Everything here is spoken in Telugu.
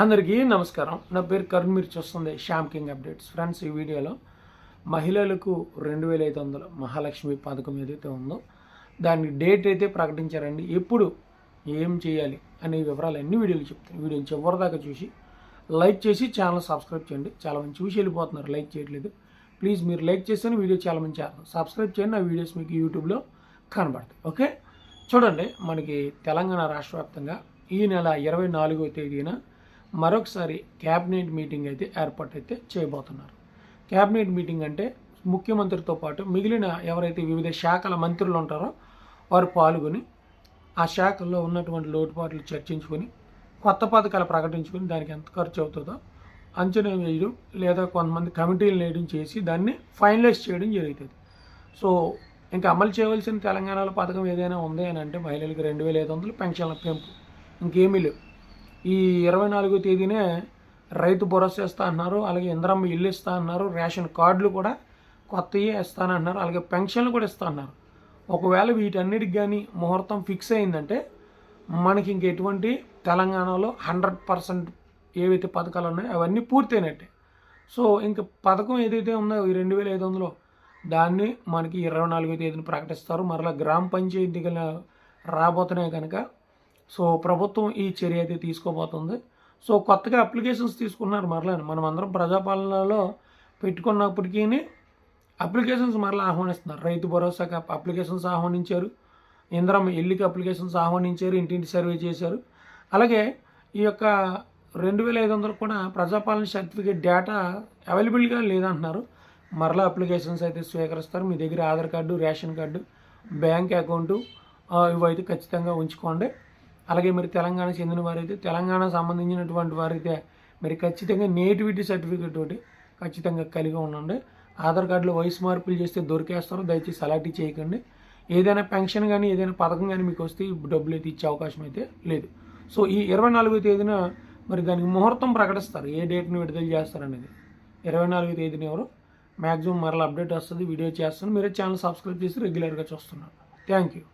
అందరికీ నమస్కారం. నా పేరు కరుణ్ మీరు చూస్తుంది శ్యామ్ కింగ్ అప్డేట్స్. ఫ్రెండ్స్ ఈ వీడియోలో మహిళలకు రెండు వేల ఐదు వందల మహాలక్ష్మి పథకం ఏదైతే ఉందో దాని డేట్ అయితే ప్రకటించారండి. ఎప్పుడు ఏం చేయాలి అనే వివరాలు అన్ని వీడియోలు చెప్తాను. వీడియోని చివరిదాకా చూసి లైక్ చేసి ఛానల్ సబ్స్క్రైబ్ చేయండి. చాలా మంది చూసి వెళ్ళిపోతున్నారు. లైక్ చేయట్లేదు. ప్లీజ్ మీరు లైక్ చేస్తే వీడియో చాలా మంది చేస్తారు. సబ్స్క్రైబ్ చేయండి. నా వీడియోస్ మీకు యూట్యూబ్లో కనబడతాయి. ఓకే? చూడండి మనకి తెలంగాణ రాష్ట్ర వ్యాప్తంగా ఈ నెల ఇరవై నాలుగో తేదీన మరొకసారి క్యాబినెట్ మీటింగ్ అయితే ఏర్పాటు అయితే చేయబోతున్నారు. క్యాబినెట్ మీటింగ్ అంటే ముఖ్యమంత్రితో పాటు మిగిలిన ఎవరైతే వివిధ శాఖల మంత్రులు ఉంటారో వారు పాల్గొని ఆ శాఖల్లో ఉన్నటువంటి లోటుపాట్లు చర్చించుకొని కొత్త పథకాలు ప్రకటించుకొని దానికి ఎంత ఖర్చు అవుతుందో అంచనా వేయడం లేదా కొంతమంది కమిటీలు వేయడం చేసి దాన్ని ఫైనలైజ్ చేయడం జరుగుతుంది. సో ఇంకా అమలు చేయవలసిన తెలంగాణలో పథకం ఏదైనా ఉంది అని అంటే మహిళలకు రెండు వేల ఐదు వందలు పెన్షన్ల పెంపు. ఇంకేమీ లేవు. ఈ ఇరవై నాలుగో తేదీనే రైతు భరోసా ఇస్తా అన్నారు అలాగే ఇంద్రమ్మ ఇల్లు ఇస్తా అన్నారు రేషన్ కార్డులు కూడా కొత్తవి ఇస్తానంటున్నారు అలాగే పెన్షన్లు కూడా ఇస్తా అన్నారు. ఒకవేళ వీటన్నిటికి కానీ ముహూర్తం ఫిక్స్ అయిందంటే మనకి ఇంక ఎటువంటి తెలంగాణలో హండ్రెడ్ పర్సెంట్ ఏవైతే పథకాలు ఉన్నాయో అవన్నీ పూర్తయినట్టే. సో ఇంక పథకం ఏదైతే ఉందో ఈ రెండు వేల ఐదు వందలో దాన్ని మనకి ఇరవై నాలుగో తేదీన ప్రకటిస్తారు. మరలా గ్రామ పంచాయతీ రాబోతున్నాయి కనుక సో ప్రభుత్వం ఈ చర్య అయితే తీసుకోబోతుంది. సో కొత్తగా అప్లికేషన్స్ తీసుకున్నారు మరలా మనం అందరం ప్రజాపాలనలో పెట్టుకున్నప్పటికీ అప్లికేషన్స్ మరలా ఆహ్వానిస్తున్నారు. రైతు భరోసాకి అప్లికేషన్స్ ఆహ్వానించారు. ఇంద్రం ఇల్లుకి అప్లికేషన్స్ ఆహ్వానించారు. ఇంటింటి సర్వే చేశారు. అలాగే ఈ యొక్క రెండు వేల ఐదు వందలు కూడా ప్రజాపాలన సర్టిఫికేట్ డేటా అవైలబుల్గా లేదంటున్నారు. మరలా అప్లికేషన్స్ అయితే స్వీకరిస్తారు. మీ దగ్గర Aadhaar card ration card bank account ఇవైతే ఖచ్చితంగా ఉంచుకోండి. అలాగే మరి తెలంగాణ చెందిన వారైతే తెలంగాణ సంబంధించినటువంటి వారైతే మరి ఖచ్చితంగా నేటివిటీ సర్టిఫికేట్ ఒకటి ఖచ్చితంగా కలిగి ఉండండి. ఆధార్ కార్డులో వయసు మార్పులు చేస్తే దొరికేస్తారు. దయచేసి అలాంటి చేయకండి. ఏదైనా పెన్షన్ కానీ ఏదైనా పథకం కానీ మీకు వస్తే డబ్బులు అయితే ఇచ్చే అవకాశం అయితే లేదు. సో ఈ ఇరవై నాలుగో తేదీన మరి దానికి ముహూర్తం ప్రకటిస్తారు. ఏ డేట్ని విడుదల చేస్తారనేది. ఇరవై నాలుగో తేదీన ఎవరు? మ్యాక్సిమం మరలా అప్డేట్ వస్తుంది వీడియో చేస్తాను. మీరే ఛానల్ సబ్స్క్రైబ్ చేసి రెగ్యులర్గా చూస్తున్నారు. Thank you.